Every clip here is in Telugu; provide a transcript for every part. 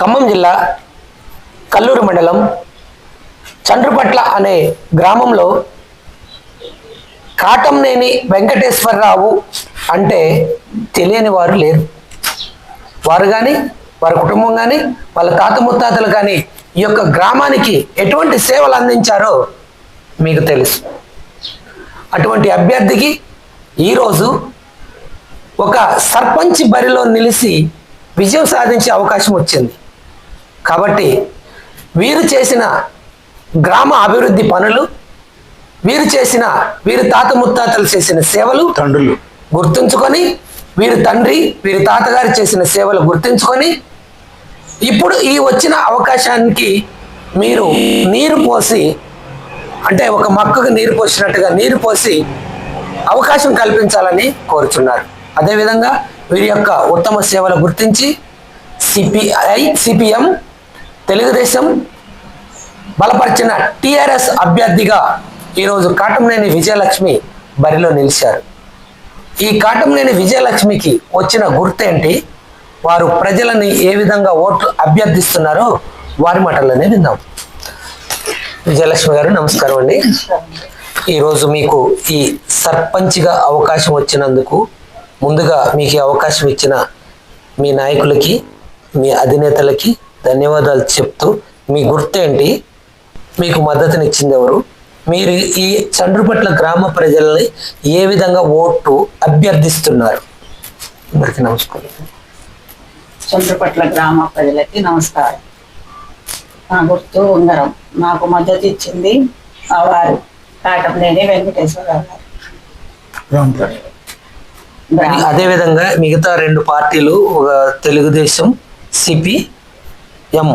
ఖమ్మం జిల్లా కల్లూరు మండలం చండ్రుపట్ల అనే గ్రామంలో కాటంనేని వెంకటేశ్వరరావు అంటే తెలియని వారు లేరు. వారు కానీ వారి కుటుంబం కానీ వాళ్ళ తాత ముత్తాతలు కానీ ఈ యొక్క గ్రామానికి ఎటువంటి సేవలు అందించారో మీకు తెలుసు. అటువంటి అభ్యర్థికి ఈరోజు ఒక సర్పంచ్ బరిలో నిలిచి విజయం సాధించే అవకాశం వచ్చింది. కాబట్టి వీరు చేసిన గ్రామ అభివృద్ధి పనులు వీరు చేసిన వీరి తాత ముత్తాతలు చేసిన సేవలు తండ్రులు. గుర్తుంచుకొని వీరి తండ్రి వీరి తాతగారు చేసిన సేవలు గుర్తుంచుకొని ఇప్పుడు ఈ వచ్చిన అవకాశానికి మీరు నీరు పోసి అంటే ఒక మొక్కకు నీరు పోసినట్టుగా నీరు పోసి అవకాశం కల్పించాలని కోరుచున్నారు. అదేవిధంగా వీరి యొక్క ఉత్తమ సేవలు గుర్తించి సిపిఐ సిపిఎం తెలుగుదేశం బలపరిచిన టిఆర్ఎస్ అభ్యర్థిగా ఈరోజు కాటంనేని విజయలక్ష్మి బరిలో నిలిచారు. ఈ కాటంనేని విజయలక్ష్మికి వచ్చిన గుర్తేంటి వారు ప్రజలని ఏ విధంగా ఓట్లు అభ్యర్థిస్తున్నారో వారి మాటల్లోనే విందాం. విజయలక్ష్మి గారు నమస్కారం అండి. ఈరోజు మీకు ఈ సర్పంచ్గా అవకాశం వచ్చినందుకు ముందుగా మీకు అవకాశం ఇచ్చిన మీ నాయకులకి మీ అధినేతలకి ధన్యవాదాలు చెప్తూ మీ గుర్తేంటి? మీకు మద్దతునిచ్చింది ఎవరు? మీరు ఈ చండ్రుపట్ల గ్రామ ప్రజల్ని ఏ విధంగా ఓటు అభ్యర్థిస్తున్నారు? అందరికీ నమస్కారం. చంద్రపట్ల గ్రామ ప్రజలకి నమస్కారం. నా గుర్తు ఉంగరం. నాకు మద్దతు ఇచ్చింది వారు కాటంనేని వెంకటేశ్వరరావు గారు. అదేవిధంగా మిగతా రెండు పార్టీలు ఒక తెలుగుదేశం సిపి ఎం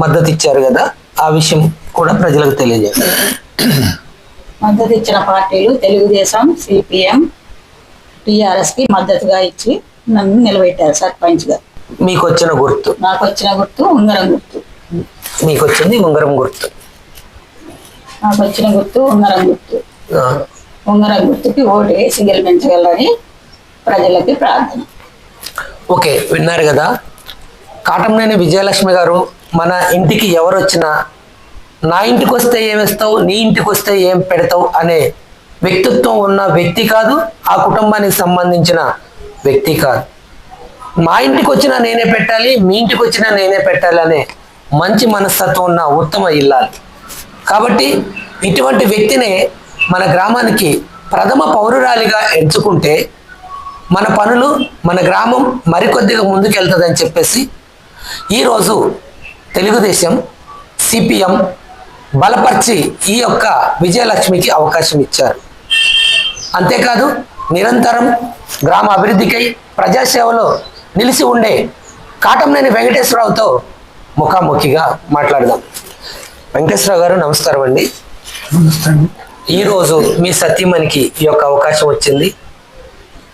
మద్దతు ఇచ్చారు కదా ఆ విషయం కూడా ప్రజలకు తెలియజేయాలి మద్దతు ఇచ్చిన పార్టీలు తెలుగుదేశం సిపిఎం టిఆర్ఎస్కి మద్దతుగా ఇచ్చి నన్ను నిలబెట్టారు సర్పంచ్గా మీకు వచ్చిన గుర్తు. నాకు వచ్చిన గుర్తు ఉంగరం గుర్తు. మీకు వచ్చింది ఉంగరం గుర్తు. నాకు వచ్చిన గుర్తు ఉంగరం గుర్తు. ఉంగరం గుర్తుకి ఓటు వేసి గెలిపించగలరని ప్రజలకి ప్రార్థన. ఓకే విన్నారు కదా? కాటంనేని విజయలక్ష్మి గారు మన ఇంటికి ఎవరు వచ్చినా నా ఇంటికి వస్తే ఏమిస్తావు నీ ఇంటికి వస్తే ఏం పెడతావు అనే వ్యక్తిత్వం ఉన్న వ్యక్తి కాదు ఆ కుటుంబానికి సంబంధించిన వ్యక్తి కాదు. మా ఇంటికి వచ్చినా నేనే పెట్టాలి మీ ఇంటికి వచ్చినా నేనే పెట్టాలి అనే మంచి మనస్తత్వం ఉన్న ఉత్తమ ఇల్లాలి. కాబట్టి ఇటువంటి వ్యక్తినే మన గ్రామానికి ప్రథమ పౌరురాలిగా ఎంచుకుంటే మన పనులు మన గ్రామం మరికొద్దిగా ముందుకెళ్తుందని చెప్పేసి ఈరోజు తెలుగుదేశం సిపిఎం బలపరిచి ఈ యొక్క విజయలక్ష్మికి అవకాశం ఇచ్చారు. అంతేకాదు నిరంతరం గ్రామ అభివృద్ధికై ప్రజాసేవలో నిలిచి ఉండే కాటంనేని వెంకటేశ్వరరావుతో ముఖాముఖిగా మాట్లాడదాం. వెంకటేశ్వరరావు గారు నమస్కారం అండి. ఈరోజు మీ సత్యమణికి ఈ యొక్క అవకాశం వచ్చింది.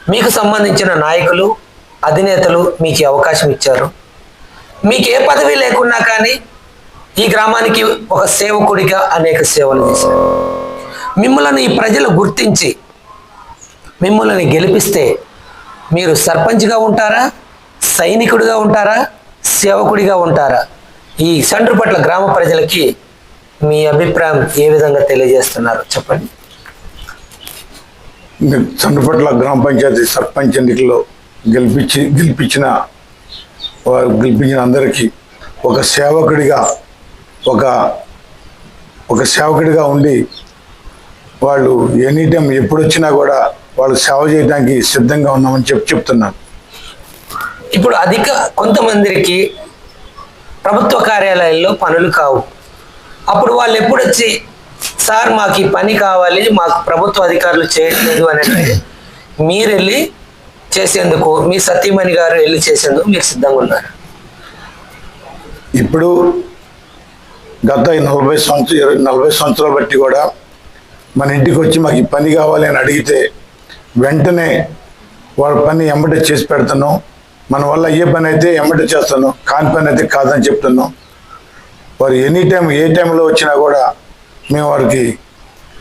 మీకు సంబంధించిన నాయకులు అధినేతలు మీకు అవకాశం ఇచ్చారు. మీకు ఏ పదవి లేకున్నా కానీ ఈ గ్రామానికి ఒక సేవకుడిగా అనేక సేవలు చేశారు. మిమ్మల్ని ఈ ప్రజలు గుర్తించి మిమ్మల్ని గెలిపిస్తే మీరు సర్పంచ్గా ఉంటారా సైనికుడిగా ఉంటారా సేవకుడిగా ఉంటారా? ఈ సండ్రుపట్ల గ్రామ ప్రజలకి మీ అభిప్రాయం ఏ విధంగా తెలియజేస్తున్నారు? చెప్పండి. చంద్రపట్ల గ్రామ పంచాయతీ సర్పంచ్ ఎన్నికల్లో గెలిపించి గెలిపించిన గెలిపించిన అందరికీ ఒక సేవకుడిగా ఒక ఒక సేవకుడిగా ఉండి వాళ్ళు ఎనీ టైం ఎప్పుడు వచ్చినా కూడా వాళ్ళు సేవ చేయడానికి సిద్ధంగా ఉన్నామని చెప్పి చెప్తున్నాను. ఇప్పుడు అధిక కొంతమందికి ప్రభుత్వ కార్యాలయాల్లో పనులు కావు. అప్పుడు వాళ్ళు ఎప్పుడు వచ్చి సార్ మాకు ఈ పని కావాలి మాకు ప్రభుత్వ అధికారులు చేయట్లేదు అని మీరు వెళ్ళి చేసేందుకు మీ సతీమణి గారు వెళ్ళి చేసేందుకు మీరు సిద్ధంగా ఉన్నారు. ఇప్పుడు గత నలభై సంవత్సరం ఇరవై నలభై సంవత్సరాలు బట్టి కూడా మన ఇంటికి వచ్చి మాకు పని కావాలి అని అడిగితే వెంటనే వాళ్ళ పని ఎమ్మటే చేసి పెడతాను. మన వల్ల ఏ పని అయితే ఎమ్మటే చేస్తాను. కాని పని అయితే కాదని చెప్తాను. వారు ఎనీ టైం ఏ టైంలో వచ్చినా కూడా మేము వారికి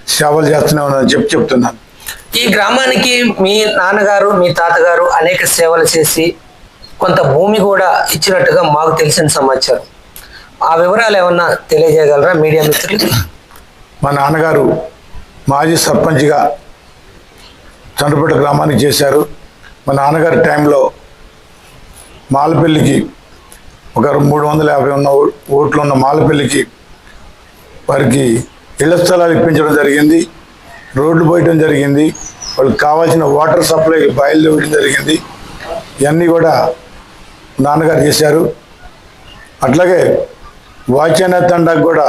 సేవలు చేస్తున్నామని చెప్పి చెప్తున్నాను. ఈ గ్రామానికి మీ నాన్నగారు మీ తాతగారు అనేక సేవలు చేసి కొంత భూమి కూడా ఇచ్చినట్టుగా మాకు తెలిసిన సమాచారం. ఆ వివరాలు ఏమన్నా తెలియజేయగలరా మీడియా మిత్రులకి? మా నాన్నగారు మాజీ సర్పంచ్గా చండ్రపేట గ్రామానికి చేశారు. మా నాన్నగారి టైంలో మాలపల్లికి ఒక మూడు వందల యాభై ఉన్న ఓ- ఓట్లు ఉన్న మాలపల్లికి వారికి ఇళ్ళ స్థలాలు ఇప్పించడం జరిగింది. రోడ్లు పోయటం జరిగింది. వాళ్ళకి కావాల్సిన వాటర్ సప్లై బయలుదేరడం జరిగింది. ఇవన్నీ కూడా నాన్నగారు చేశారు. అట్లాగే వాచ్యాన తండకు కూడా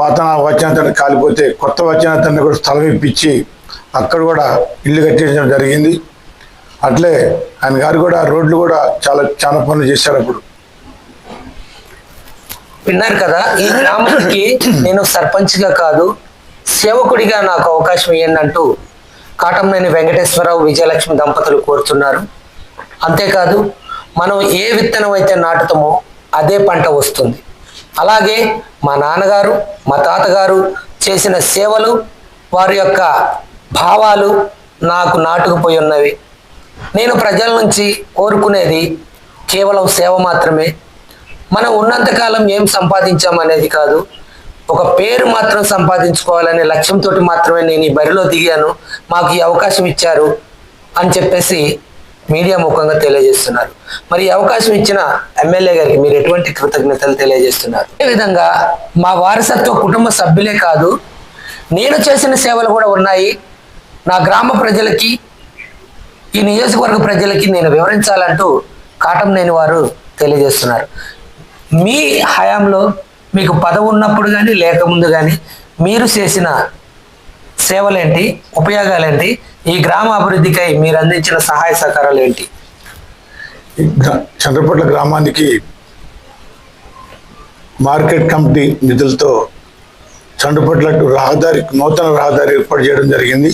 పాత వాచ్యాన తండ కాలిపోతే కొత్త వాచ్యాన తండ కూడా స్థలం ఇప్పించి అక్కడ కూడా ఇల్లు కట్టించడం జరిగింది. అట్లే ఆయన గారు కూడా రోడ్లు కూడా చాలా చాలా పనులు చేశారు అప్పుడు. విన్నారు కదా ఈ గ్రామానికి నేను సర్పంచ్గా కాదు సేవకుడిగా నాకు అవకాశం ఇవ్వండి అంటూ కాటంనేని వెంకటేశ్వరరావు విజయలక్ష్మి దంపతులు కోరుతున్నారు. అంతేకాదు మనం ఏ విత్తనం అయితే నాటుతామో అదే పంట వస్తుంది. అలాగే మా నాన్నగారు మా తాతగారు చేసిన సేవలు వారి యొక్క భావాలు నాకు నాటుకుపోయి ఉన్నవి. నేను ప్రజల నుంచి కోరుకునేది కేవలం సేవ మాత్రమే. మనం ఉన్నంతకాలం ఏం సంపాదించామనేది కాదు. ఒక పేరు మాత్రం సంపాదించుకోవాలనే లక్ష్యంతో మాత్రమే నేను ఈ బరిలో దిగాను. మాకు ఈ అవకాశం ఇచ్చారు అని చెప్పేసి మీడియా ముఖంగా తెలియజేస్తున్నారు. మరి ఈ అవకాశం ఇచ్చిన ఎమ్మెల్యే గారికి మీరు ఎటువంటి కృతజ్ఞతలు తెలియజేస్తున్నారు? ఈ విధంగా మా వారసత్వ కుటుంబ సభ్యులే కాదు నేను చేసిన సేవలు కూడా ఉన్నాయి. నా గ్రామ ప్రజలకి ఈ నియోజకవర్గ ప్రజలకి నేను వివరించాలంటూ కాటం లేని వారు తెలియజేస్తున్నారు. మీ హయాంలో మీకు పదవి ఉన్నప్పుడు కానీ లేకముందు కానీ మీరు చేసిన సేవలేంటి? ఉపయోగాలేంటి? ఈ గ్రామ అభివృద్ధికై మీరు అందించిన సహాయ సహకారాలు ఏంటి? గ్రా- చంద్రపట్ల గ్రామానికి మార్కెట్ కమిటీ నిధులతో చండుపట్ల టు రహదారి నూతన రహదారి ఏర్పాటు చేయడం జరిగింది.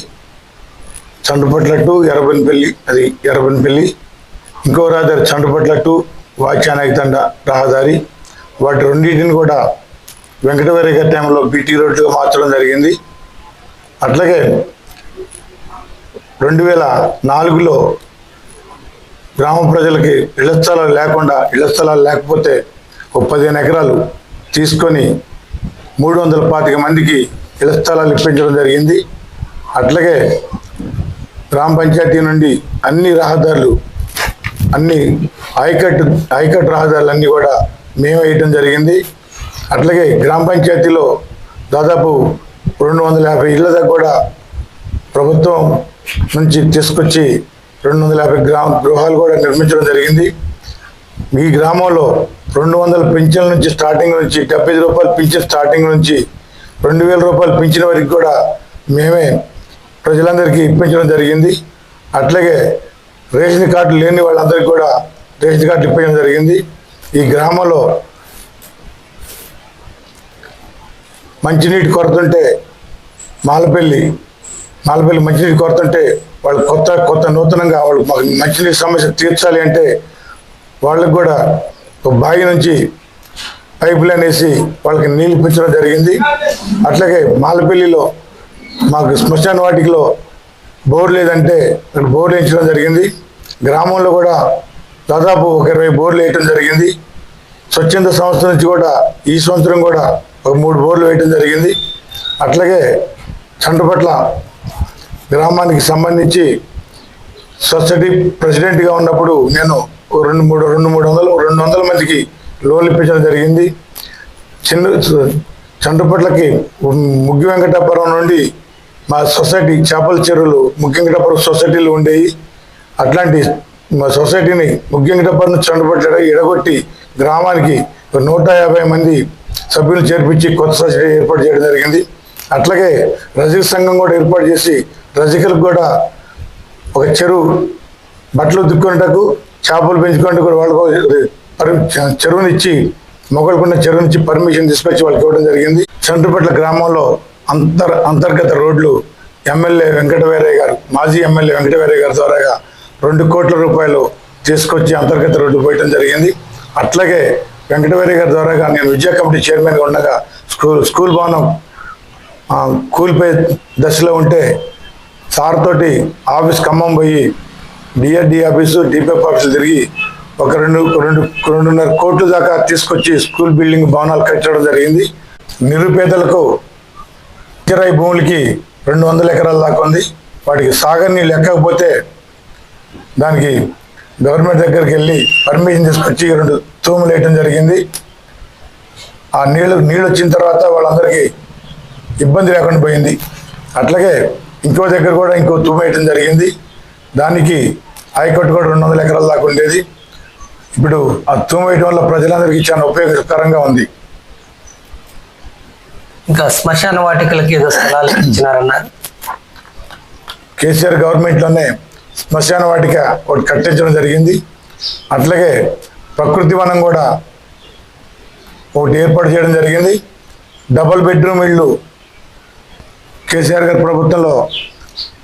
చంద్రపట్ల టు ఎర్రబెన్పల్లి అది ఎరబనిపల్లి ఇంకో రహదారి చంద్రపట్ల టు వాచ్యానాయతండ రహదారి. వాటి రెండింటిని కూడా వెంకటవరి గారి టైంలో బీటీ రోడ్లుగా మార్చడం జరిగింది. అట్లాగే రెండు వేల నాలుగులో గ్రామ ప్రజలకి ఇళ్ళ స్థలాలు లేకుండా ఇళ్ళ స్థలాలు లేకపోతే ఒక పదిహేను ఎకరాలు తీసుకొని మూడు వందల పాతిక మందికి ఇళ్ళ స్థలాలు ఇప్పించడం జరిగింది. అట్లాగే గ్రామ పంచాయతీ నుండి అన్ని రహదారులు అన్ని ఆయకట్ ఆయకట్ రహదారులు అన్నీ కూడా మేము వేయటం జరిగింది. అట్లాగే గ్రామ పంచాయతీలో దాదాపు రెండు వందల యాభై ఇళ్ళ దాకా కూడా ప్రభుత్వం నుంచి తీసుకొచ్చి రెండు వందల యాభై గ్రామ గృహాలు కూడా నిర్మించడం జరిగింది. ఈ గ్రామంలో రెండు వందల పింఛన్ల నుంచి స్టార్టింగ్ నుంచి డెబ్బై ఐదు రూపాయలు పింఛన్ స్టార్టింగ్ నుంచి రెండు వేల రూపాయలు పింఛన్ వరకు కూడా మేమే ప్రజలందరికీ ఇప్పించడం జరిగింది. అట్లాగే రేషన్ కార్డు లేని వాళ్ళందరికీ కూడా రేషన్ కార్డు ఇప్పించడం జరిగింది. ఈ గ్రామంలో మంచినీటి కొరత ఉంటే మాలపల్లి మాలపల్లి మంచినీటి కొరత ఉంటే వాళ్ళు కొత్త కొత్త నూతనంగా వాళ్ళు మాకు మంచినీటి సమస్య తీర్చాలి అంటే వాళ్ళకి కూడా ఒక బావి నుంచి పైప్ లైన్ వేసి వాళ్ళకి నీళ్ళు పెంచడం జరిగింది. అట్లాగే మాలపల్లిలో మాకు శ్మశాన వాటికలో బోర్ లేదంటే అక్కడ బోర్ వేయించడం జరిగింది. గ్రామంలో కూడా దాదాపు ఒక ఇరవై బోర్లు వేయటం జరిగింది. స్వచ్ఛంద సంస్థ నుంచి కూడా ఈ సంవత్సరం కూడా ఒక మూడు బోర్లు వేయటం జరిగింది. అట్లాగే చండపట్ల గ్రామానికి సంబంధించి సొసైటీ ప్రెసిడెంట్గా ఉన్నప్పుడు నేను రెండు మూడు రెండు మూడు వందలు రెండు వందల మందికి లోన్లు ఇప్పించడం జరిగింది. చిన్న చండపట్లకి ముగ్గు వెంకటాపురం నుండి మా సొసైటీ చేపల చెరువులు ముగ్గు వెంకటాపురం సొసైటీలు ఉండేవి. అట్లాంటి మా సొసైటీని ముగ్గు వెంకటాపురం నుంచి ఎడగొట్టి గ్రామానికి ఒక నూట యాభై మంది సభ్యులు చేర్పించి కొత్త సొసైటీ ఏర్పాటు చేయడం జరిగింది. అట్లాగే రజక సంఘం కూడా ఏర్పాటు చేసి రజకులకు కూడా ఒక చెరువు బట్టలు దుక్కునేటకు చేపలు పెంచుకునేటకు కూడా వాళ్ళకు పరి- చెరువునిచ్చి మొగలకున్న చెరువునిచ్చి పర్మిషన్ తీసుకొచ్చి వాళ్ళకి ఇవ్వడం జరిగింది. చండ్రుపట్ల గ్రామంలో అంతర్ అంతర్గత రోడ్లు ఎమ్మెల్యే వెంకటవీరయ్య గారు మాజీ ఎమ్మెల్యే వెంకటవీరయ్య గారి ద్వారాగా రెండు కోట్ల రూపాయలు తీసుకొచ్చి అంతర్గత రోడ్డు పోయటం జరిగింది. అట్లాగే వెంకటవీరయ్య గారి ద్వారా నేను విద్యా కమిటీ చైర్మన్గా ఉండగా స్కూల్ స్కూల్ భవనం కూలిపోయే దశలో ఉంటే సార్ తోటి ఆఫీస్ ఖమ్మం పోయి డిఆర్డి ఆఫీసు డిపిఎఫ్ ఆఫీసులు తిరిగి ఒక రెండు రెండు రెండున్నర కోట్ల దాకా తీసుకొచ్చి స్కూల్ బిల్డింగ్ భవనాలు కట్టడం జరిగింది. నిరుపేదలకు కిరాయి భూములకి రెండు వందల ఎకరాల దాకా ఉంది. వాటికి సాగర్ నీళ్ళు ఎక్కకపోతే దానికి గవర్నమెంట్ దగ్గరికి వెళ్ళి పర్మిషన్ తీసుకొచ్చి రెండు తూములు వేయటం జరిగింది. ఆ నీళ్ళు నీళ్ళు వచ్చిన తర్వాత వాళ్ళందరికీ ఇబ్బంది లేకుండా పోయింది. అట్లాగే ఇంకో దగ్గర కూడా ఇంకో తూము వేయటం జరిగింది. దానికి హైకోర్టు కూడా రెండు వందల ఎకరాల దాకా ఉండేది. ఇప్పుడు ఆ తూము వేయటం వల్ల ప్రజలందరికీ చాలా ఉపయోగకరంగా ఉంది. ఇంకా శ్మశాన వాటికలకి ఏదో స్థలాలు ఇచ్చినారన్నారు. కేసీఆర్ గవర్నమెంట్లోనే శ్మశాన వాటిక ఒకటి కట్టించడం జరిగింది. అట్లాగే ప్రకృతి వనం కూడా ఒకటి ఏర్పాటు చేయడం జరిగింది. డబుల్ బెడ్రూమ్ ఇళ్ళు కేసీఆర్ గారి ప్రభుత్వంలో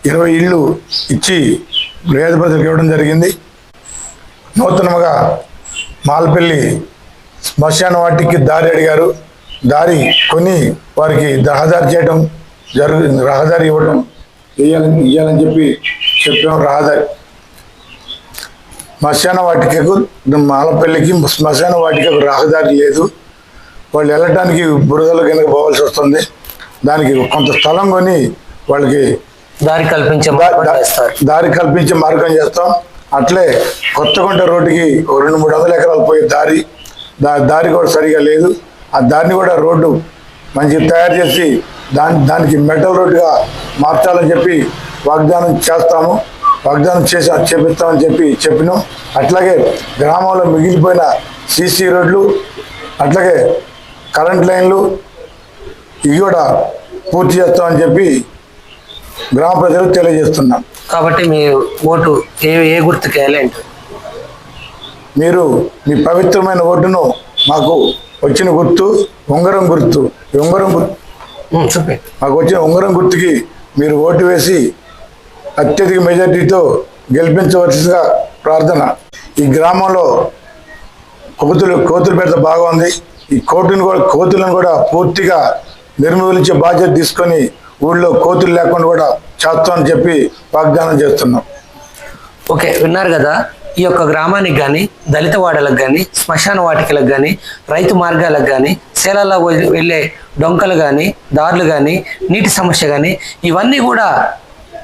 ఇరవై ఇళ్ళు ఇచ్చి పేద ప్రజలకు ఇవ్వడం జరిగింది. నూతనముగా మాల్పల్లి శ్మశాన వాటికి దారి అడిగారు. దారి కొని వారికి రహదారి చేయడం జరుగు రహదారి ఇవ్వడం ఇయ్యాలని ఇయ్యాలని చెప్పి చెప్పాం రహదారి శ్మశాన వాటికకు మాలపల్లికి శ్మశాన వాటికకు రహదారి లేదు. వాళ్ళు వెళ్ళటానికి బురదలో కింద పోవాల్సి వస్తుంది. దానికి కొంత స్థలం కొని వాళ్ళకి దారి కల్పించే దారి కల్పించే మార్గం చేస్తాం. అట్లే కొత్తగుంట రోడ్డుకి ఒక రెండు మూడు వందల ఎకరాలు పోయే దారి దా దారి కూడా సరిగా లేదు. ఆ దారిని కూడా రోడ్డు మంచి తయారు చేసి దాని దానికి మెటల్ రోడ్డుగా మార్చాలని చెప్పి వాగ్దానం చేస్తాము. వాగ్దానం చేసి చేపిస్తామని చెప్పి చెప్పినాం. అట్లాగే గ్రామంలో మిగిలిపోయిన సీసీ రోడ్లు అట్లాగే కరెంట్ లైన్లు ఇవి కూడా పూర్తి చేస్తామని చెప్పి గ్రామ ప్రజలకు తెలియజేస్తున్నాం. కాబట్టి మీ ఓటు ఏ ఏ గుర్తుకి మీరు మీ పవిత్రమైన ఓటును మాకు వచ్చిన గుర్తు ఉంగరం గుర్తు ఉంగరం గుర్తు మాకు వచ్చిన ఉంగరం గుర్తుకి మీరు ఓటు వేసి అత్యధిక మెజార్టీతో గెలిపించవలసిందిగా ప్రార్థన. ఈ గ్రామంలో కోతులు కోతులు పెడత బాగుంది. ఈ కోతులను కూడా కోతులను కూడా పూర్తిగా నిర్మూలించే బాధ్యత తీసుకొని ఊళ్ళో కోతులు లేకుండా కూడా చేస్తామని చెప్పి వాగ్దానం చేస్తున్నాం. ఓకే విన్నారు కదా? ఈ యొక్క గ్రామానికి కానీ దళిత వాడలకు కానీ శ్మశాన వాటికలకు కానీ రైతు మార్గాలకు కానీ సేలలో వెళ్ళే డొంకలు కానీ దారులు కానీ నీటి సమస్య కానీ ఇవన్నీ కూడా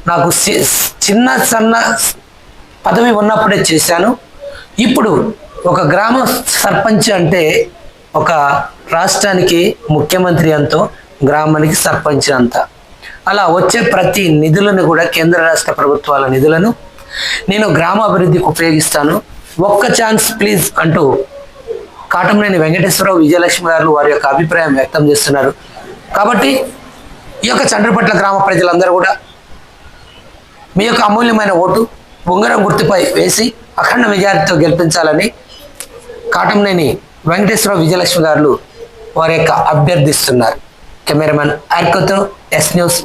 నాకు చిన్న సన్న పదవి ఉన్నప్పుడే చేశాను. ఇప్పుడు ఒక గ్రామ సర్పంచ్ అంటే ఒక రాష్ట్రానికి ముఖ్యమంత్రి అంతో గ్రామానికి సర్పంచ్ అంత. అలా వచ్చే ప్రతి నిధులను కూడా కేంద్ర రాష్ట్ర ప్రభుత్వాల నిధులను నేను గ్రామ అభివృద్ధికి ఉపయోగిస్తాను. ఒక్క ఛాన్స్ ప్లీజ్ అంటూ కాటంనేని వెంకటేశ్వరరావు విజయలక్ష్మి గారు వారి యొక్క అభిప్రాయం వ్యక్తం చేస్తున్నారు. కాబట్టి ఈ యొక్క చండ్రపట్ల గ్రామ ప్రజలందరూ కూడా మీ యొక్క అమూల్యమైన ఓటు ఉంగరం గుర్తుపై వేసి అఖండ మెజారిటీతో గెలిపించాలని కాటంనేని వెంకటేశ్వర విజయలక్ష్మి గారు వారి యొక్క అభ్యర్థిస్తున్నారు. కెమెరామెన్ ఆర్కోతో ఎస్ న్యూస్